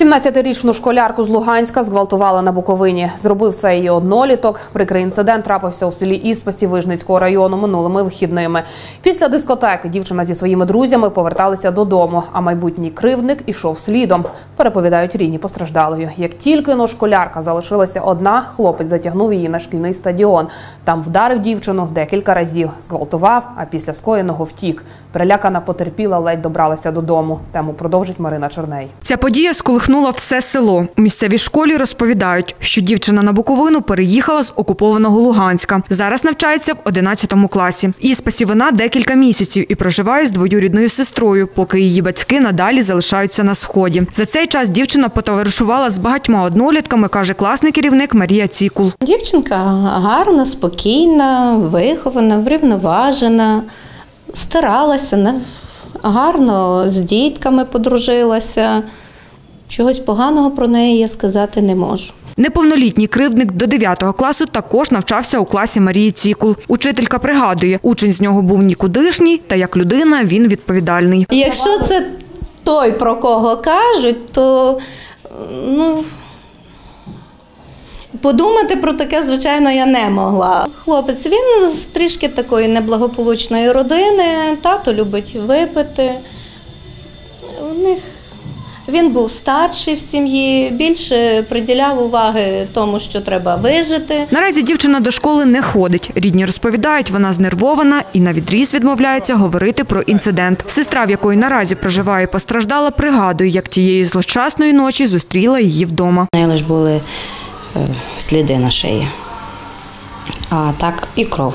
17-річну школярку з Луганська зґвалтували на Буковині. Зробив це її одноліток. Прикрий інцидент трапився у селі Іспасі Вижницького району минулими вихідними. Після дискотеки дівчина зі своїми друзями поверталися додому, а майбутній кривдник ішов слідом. Переповідають рідні постраждалої. Як тільки но школярка залишилася одна, хлопець затягнув її на шкільний стадіон. Там вдарив дівчину декілька разів, зґвалтував, а після скоєного втік. Перелякана потерпіла, ледь добралася додому. Тему продовжить Марина Чорней. Ця подія сколихнула все село. У місцевій школі розповідають, що дівчина на Буковину переїхала з окупованого Луганська. Зараз навчається в 11 класі. Іспасі вона декілька місяців і проживає з двоюрідною сестрою, поки її батьки надалі залишаються на сході. За цей час дівчина потоваришувала з багатьма однолітками, каже класний керівник Марія Цікул. Дівчинка гарна, спокійна, вихована, врівноважена, старалася, гарно з дітками подружилася. Чогось поганого про неї я сказати не можу. Неповнолітній кривдник до 9 класу також навчався у класі Марії Цікул. Учителька пригадує, учень з нього був нікудишній, та як людина він відповідальний. Якщо це той, про кого кажуть, то ну, подумати про таке, звичайно, я не могла. Хлопець він з трішки такої неблагополучної родини, тато любить випити. У них він був старший в сім'ї, більше приділяв уваги тому, що треба вижити. Наразі дівчина до школи не ходить. Рідні розповідають, вона знервована і на відріз відмовляється говорити про інцидент. Сестра, в якої наразі проживає постраждала, пригадує, як тієї злощасної ночі зустріла її вдома. У неї лише були е, сліди на шиї. А так і кров.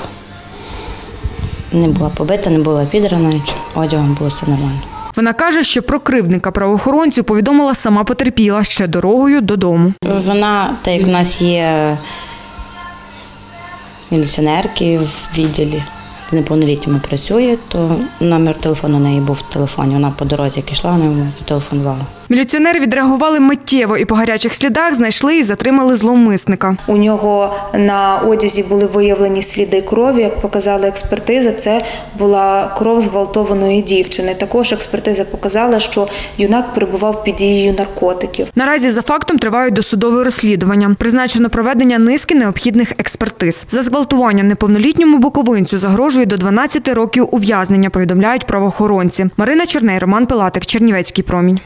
Не була побита, не була підрана, одягом було все нормально. Вона каже, що про кривдника правоохоронцю повідомила сама потерпіла ще дорогою додому. Вона, так як в нас є міліціонерки в відділі, з неповнолітніми працює, то номер телефону у неї був в телефоні. Вона по дорозі, як йшла, вона йому телефонувала. Міліціонери відреагували миттєво і по гарячих слідах знайшли і затримали зловмисника. У нього на одязі були виявлені сліди крові. Як показала експертиза, це була кров зґвалтованої дівчини. Також експертиза показала, що юнак перебував під дією наркотиків. Наразі за фактом тривають досудове розслідування. Призначено проведення низки необхідних експертиз. За зґвалтування неповнолітньому буковинцю загрожує до 12 років ув'язнення, повідомляють правоохоронці. Марина Черней, Роман Пилатик, Чернівецький промінь.